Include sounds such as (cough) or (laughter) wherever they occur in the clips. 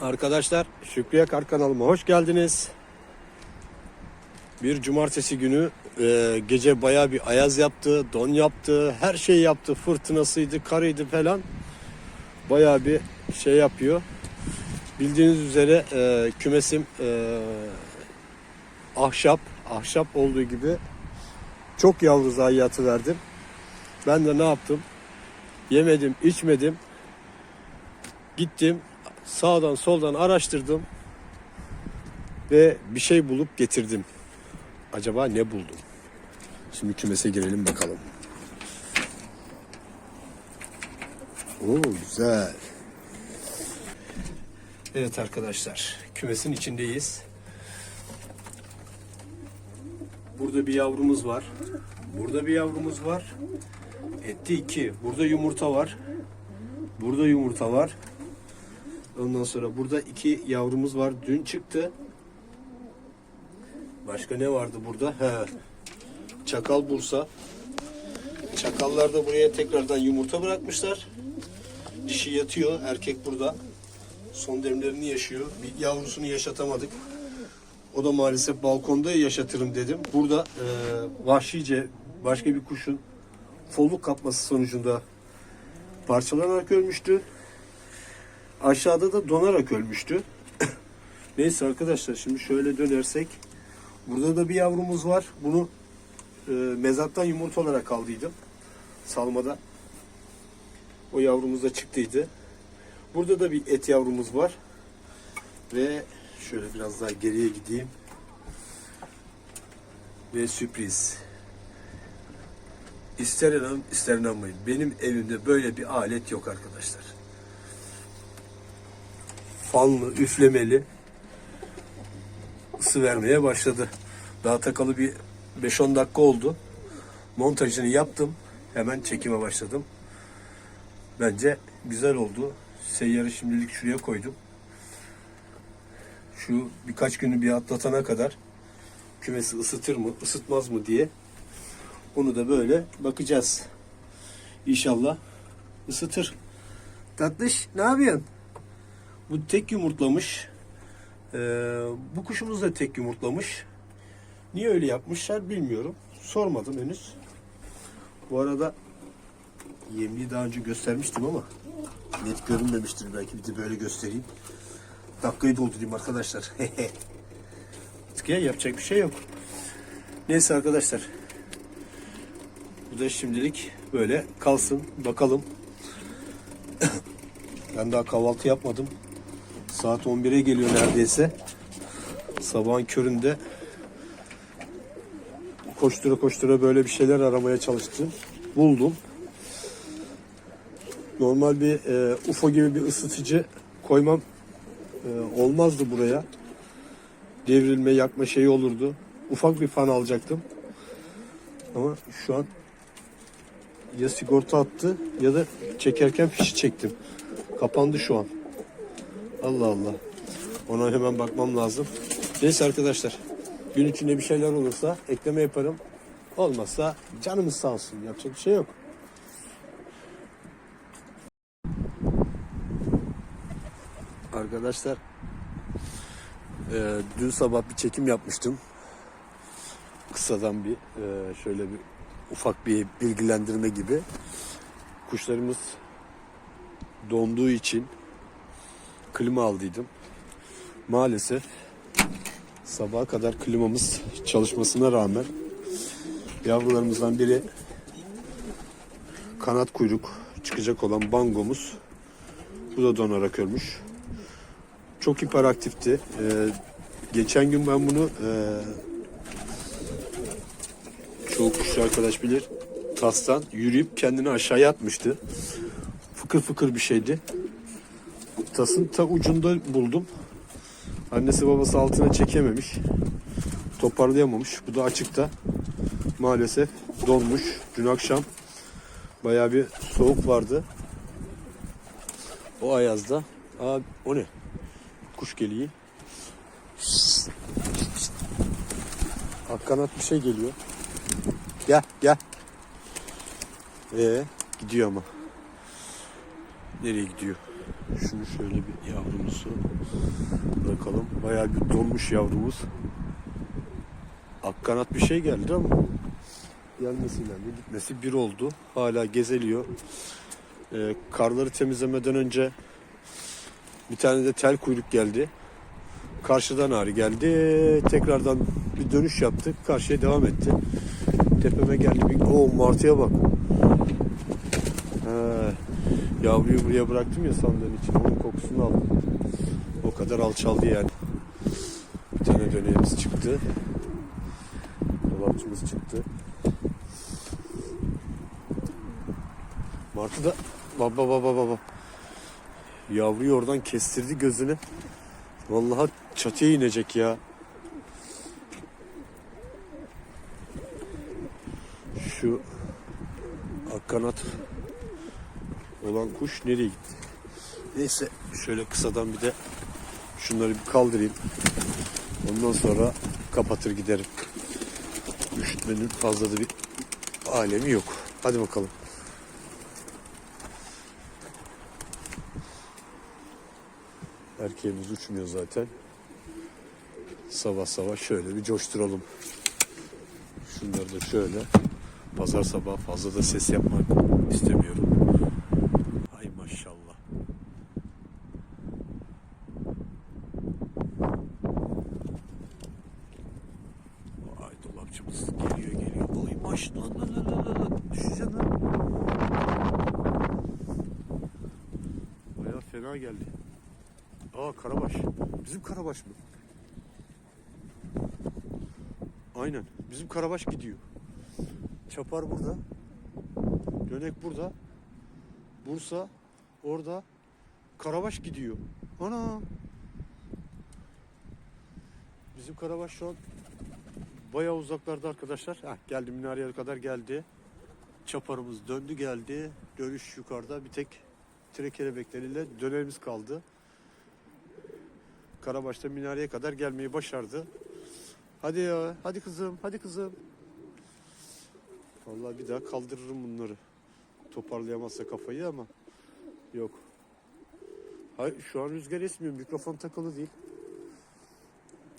Arkadaşlar Şükrüye Kar kanalıma hoş geldiniz. Bir cumartesi günü e, gece baya bir ayaz yaptı, don yaptı, her şey yaptı. Fırtınasıydı, karıydı falan. Baya bir şey yapıyor. Bildiğiniz üzere e, kümesim e, ahşap, ahşap olduğu gibi çok yavru zayiatı verdim. Ben de ne yaptım? Yemedim, içmedim. Gittim, sağdan soldan araştırdım ve bir şey bulup getirdim. Acaba ne buldum? Şimdi kümese girelim bakalım. Oo güzel. Evet arkadaşlar, kümesin içindeyiz. Burada bir yavrumuz var. Burada bir yavrumuz var. Etti iki. Burada yumurta var. Burada yumurta var. Ondan sonra burada iki yavrumuz var. Dün çıktı. Başka ne vardı burada? He. Çakal Bursa. Çakallar da buraya tekrardan yumurta bırakmışlar. Dişi yatıyor. Erkek burada. Son demlerini yaşıyor. Bir yavrusunu yaşatamadık. O da maalesef balkonda yaşatırım dedim. Burada e, vahşice başka bir kuşun folluk kapması sonucunda parçalanarak ölmüştü. Aşağıda da donarak ölmüştü. (coughs) Neyse arkadaşlar şimdi şöyle dönersek burada da bir yavrumuz var. Bunu e, mezattan yumurta olarak aldıydım. Salmada. O yavrumuz da çıktıydı. Burada da bir et yavrumuz var. Ve şöyle biraz daha geriye gideyim. Ve sürpriz. İster inanın ister inanmayın. Benim evimde böyle bir alet yok arkadaşlar. Fanlı, üflemeli ısı vermeye başladı. Daha takalı bir 5-10 dakika oldu. Montajını yaptım. Hemen çekime başladım. Bence güzel oldu. Seyyarı şimdilik şuraya koydum. Şu birkaç günü bir atlatana kadar kümesi ısıtır mı, ısıtmaz mı diye onu da böyle bakacağız. İnşallah ısıtır. Tatlış ne yapıyorsun? Bu tek yumurtlamış. Ee, bu kuşumuz da tek yumurtlamış. Niye öyle yapmışlar bilmiyorum. Sormadım henüz. Bu arada yemliği daha önce göstermiştim ama net görünmemiştir. Belki bir de böyle göstereyim. Dakikayı doldurayım arkadaşlar. (laughs) Artık ya yapacak bir şey yok. Neyse arkadaşlar. Bu da şimdilik böyle kalsın. Bakalım. (coughs) ben daha kahvaltı yapmadım. Saat 11'e geliyor neredeyse. Sabahın köründe koştura koştura böyle bir şeyler aramaya çalıştım. Buldum. Normal bir e, UFO gibi bir ısıtıcı koymam e, olmazdı buraya. Devrilme, yakma şeyi olurdu. Ufak bir fan alacaktım. Ama şu an ya sigorta attı ya da çekerken fişi çektim. Kapandı şu an. Allah Allah. Ona hemen bakmam lazım. Neyse arkadaşlar. Gün içinde bir şeyler olursa ekleme yaparım. Olmazsa canımız sağ olsun. Yapacak bir şey yok. Arkadaşlar e, dün sabah bir çekim yapmıştım. Kısadan bir e, şöyle bir ufak bir bilgilendirme gibi. Kuşlarımız donduğu için klima aldıydım. Maalesef sabaha kadar klimamız çalışmasına rağmen yavrularımızdan biri kanat kuyruk çıkacak olan bangomuz bu da donarak ölmüş. Çok hiperaktifti. Ee, geçen gün ben bunu e, çoğu kuşçu arkadaş bilir tastan yürüyüp kendini aşağıya atmıştı. Fıkır fıkır bir şeydi. Tasın ta ucunda buldum. Annesi babası altına çekememiş. Toparlayamamış. Bu da açıkta. Maalesef donmuş. Dün akşam bayağı bir soğuk vardı. O ayazda. Aa, o ne? Kuş geliyor. Akkanat bir şey geliyor. Gel gel. Ee, gidiyor ama. Nereye gidiyor? Şunu şöyle bir yavrumuzu bırakalım. Bayağı bir donmuş yavrumuz. Akkanat bir şey geldi ama gelmesiyle de gitmesi bir oldu. Hala gezeliyor. Ee, karları temizlemeden önce bir tane de tel kuyruk geldi. Karşıdan ağrı geldi. Tekrardan bir dönüş yaptık. Karşıya devam etti. Tepeme geldi. Bir... Oo martıya bak. He, yavruyu buraya bıraktım ya sandığın için. Onun kokusunu aldım. O kadar alçaldı yani. Bir tane döneğimiz çıktı. Dolapçımız çıktı. Martı da baba baba baba. Yavruyu oradan kestirdi gözünü. Vallahi çatıya inecek ya. Şu akkanat olan kuş nereye gitti? Neyse şöyle kısadan bir de şunları bir kaldırayım. Ondan sonra kapatır giderim. Üşütmenin fazla da bir alemi yok. Hadi bakalım. Erkeğimiz uçmuyor zaten. Sabah sabah şöyle bir coşturalım. Şunları da şöyle. Pazar sabah fazla da ses yapmak istemiyorum. Ay maşallah. Ay dolapçımız geliyor geliyor. Ay maşallah. Lan, lan, lan, lan, lan. Düşeceksin lan. Baya fena geldi. Aa Karabaş. Bizim Karabaş mı? Aynen. Bizim Karabaş gidiyor. Çapar burada. Dönek burada. Bursa orada. Karabaş gidiyor. Ana. Bizim Karabaş şu an bayağı uzaklarda arkadaşlar. Heh, geldi minareye kadar geldi. Çaparımız döndü geldi. Dönüş yukarıda bir tek tire kelebekleriyle dönerimiz kaldı. Karabaş'ta minareye kadar gelmeyi başardı. Hadi ya, hadi kızım, hadi kızım. Vallahi bir daha kaldırırım bunları. Toparlayamazsa kafayı ama yok. Hayır, şu an rüzgar esmiyor, mikrofon takılı değil.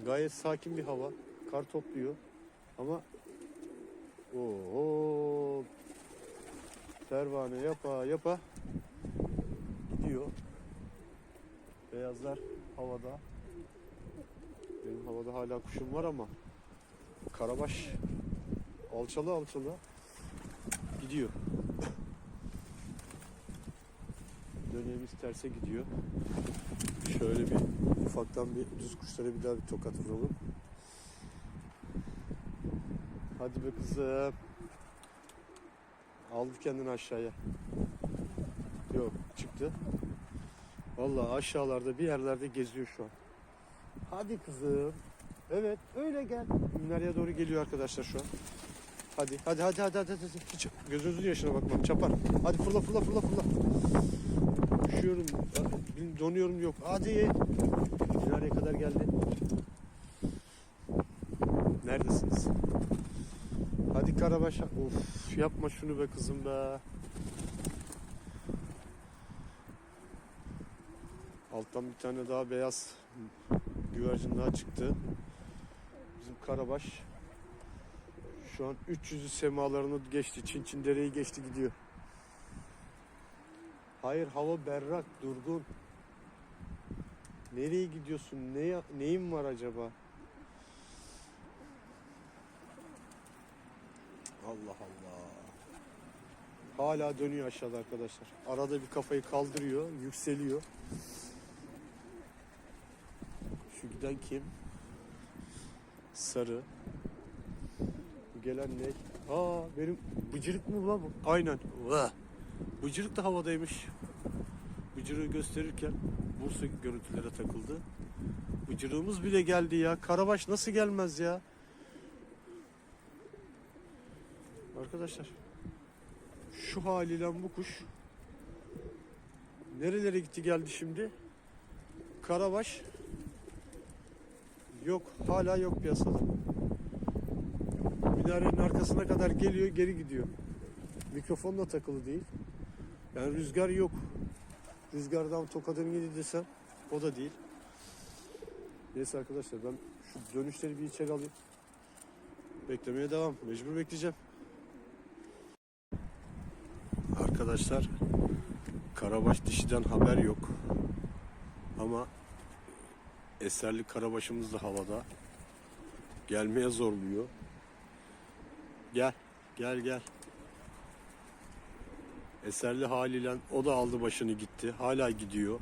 Gayet sakin bir hava. Kar topluyor. Ama oho pervane yapa yapa gidiyor. Beyazlar havada. Benim havada hala kuşum var ama Karabaş alçalı alçalı gidiyor. Dönemimiz terse gidiyor. Şöyle bir ufaktan bir düz kuşlara bir daha bir tokat vuralım. Hadi be kızım. Aldı kendini aşağıya. Yok çıktı. Vallahi aşağılarda bir yerlerde geziyor şu an. Hadi kızım. Evet öyle gel. Minareye doğru geliyor arkadaşlar şu an. Hadi hadi hadi hadi hadi. hadi. Hiç gözünüzün yaşına bakmam çapar. Hadi fırla fırla fırla fırla. Üşüyorum. Donuyorum yok. Hadi. Minareye kadar geldi. Neredesiniz? Hadi Karabaş. Of yapma şunu be kızım be. Alttan bir tane daha beyaz güvercin daha çıktı. Bizim Karabaş şu an 300'ü semalarını geçti. Çin Çin dereyi geçti gidiyor. Hayır hava berrak, durgun. Nereye gidiyorsun? Ne neyin var acaba? Allah Allah. Hala dönüyor aşağıda arkadaşlar. Arada bir kafayı kaldırıyor, yükseliyor. Şu giden kim? Sarı. Bu gelen ne? Aa benim bıcırık mı lan bu? Aynen. Vah. Bıcırık da havadaymış. Bıcırığı gösterirken Bursa görüntülere takıldı. Bıcırığımız bile geldi ya. Karabaş nasıl gelmez ya? Arkadaşlar şu haliyle bu kuş nerelere gitti geldi şimdi? Karabaş yok hala yok piyasada. Minarenin arkasına kadar geliyor geri gidiyor. Mikrofon da takılı değil. Yani rüzgar yok. rüzgardan tokadın yedi desem o da değil. Neyse arkadaşlar ben şu dönüşleri bir içeri alayım. Beklemeye devam. Mecbur bekleyeceğim. Arkadaşlar Karabaş dişiden haber yok. Ama eserli karabaşımız da havada. Gelmeye zorluyor. Gel, gel, gel. Eserli haliyle o da aldı başını gitti. Hala gidiyor.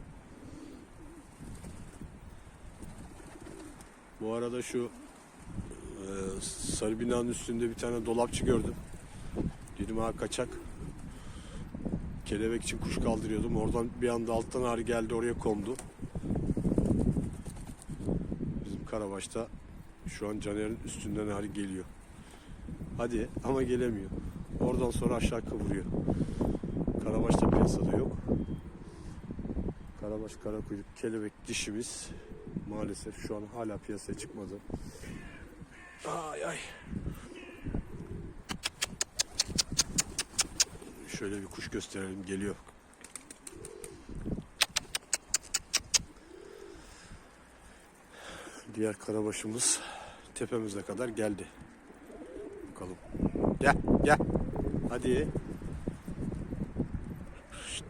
Bu arada şu e, sarı binanın üstünde bir tane dolapçı gördüm. Dedim ha kaçak. Kelebek için kuş kaldırıyordum. Oradan bir anda alttan ağrı geldi oraya kondu. Bizim Karabaş'ta şu an Caner'in üstünden ağrı geliyor. Hadi ama gelemiyor. Oradan sonra aşağı kıvırıyor. Karabaş'ta piyasada yok. Karabaş karakuyruk kelebek dişimiz maalesef şu an hala piyasaya çıkmadı. Ay ay. Şöyle bir kuş gösterelim geliyor. Diğer karabaşımız tepemize kadar geldi. Bakalım. Gel gel. Hadi. Şşt.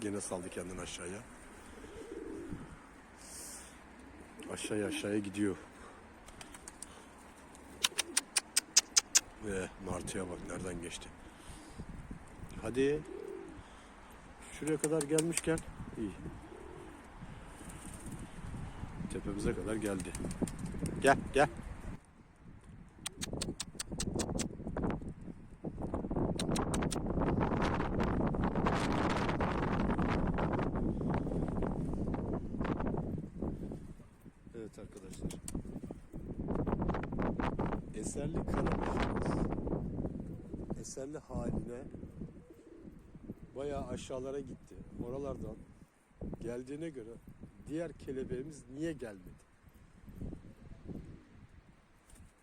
Gene saldı kendini aşağıya. Aşağıya aşağıya gidiyor. Ve martıya bak nereden geçti. Hadi. Şuraya kadar gelmişken iyi. Tepemize kadar geldi. Gel gel. Evet arkadaşlar. Eserli karabaşımız eserli haline bayağı aşağılara gitti. Oralardan geldiğine göre diğer kelebeğimiz niye gelmedi?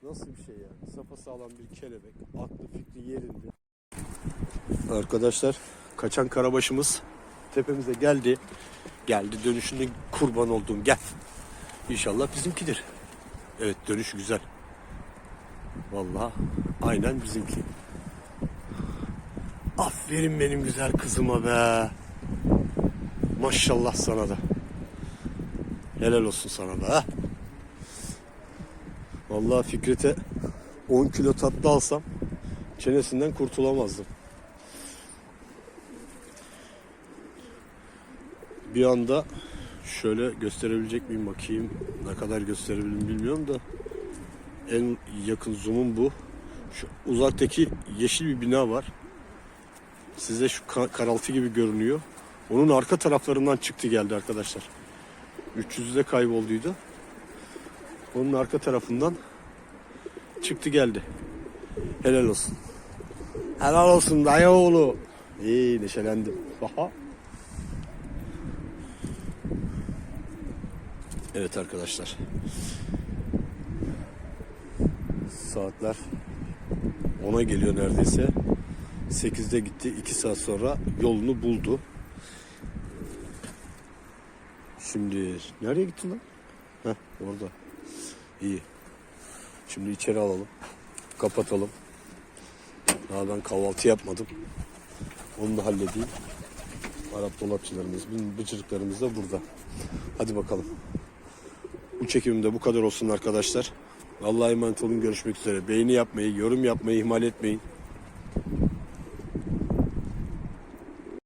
Nasıl bir şey yani? Sapa sağlam bir kelebek. Aklı fikri yerinde. Arkadaşlar kaçan karabaşımız tepemize geldi. Geldi dönüşünde kurban olduğum gel. İnşallah bizimkidir. Evet dönüş güzel. Vallahi aynen bizimki. Aferin benim güzel kızıma be. Maşallah sana da. Helal olsun sana da. ha. Vallahi Fikret'e 10 kilo tatlı alsam çenesinden kurtulamazdım. Bir anda şöyle gösterebilecek miyim bakayım. Ne kadar gösterebilirim bilmiyorum da en yakın zoom'um bu. Şu uzaktaki yeşil bir bina var. Size şu ka- karaltı gibi görünüyor. Onun arka taraflarından çıktı geldi arkadaşlar. 300'de kaybolduydu. Onun arka tarafından çıktı geldi. Helal olsun. Helal olsun dayı oğlu. İyi neşelendim. Aha. Evet arkadaşlar. Saatler 10'a geliyor neredeyse. 8'de gitti. 2 saat sonra yolunu buldu. Şimdi nereye gitti lan? Heh orada. İyi. Şimdi içeri alalım. Kapatalım. Daha ben kahvaltı yapmadım. Onu da halledeyim. Arap dolapçılarımız, bizim bıcırıklarımız da burada. Hadi bakalım. Bu çekimimde bu kadar olsun arkadaşlar. Allah'a emanet olun. Görüşmek üzere. Beğeni yapmayı, yorum yapmayı ihmal etmeyin.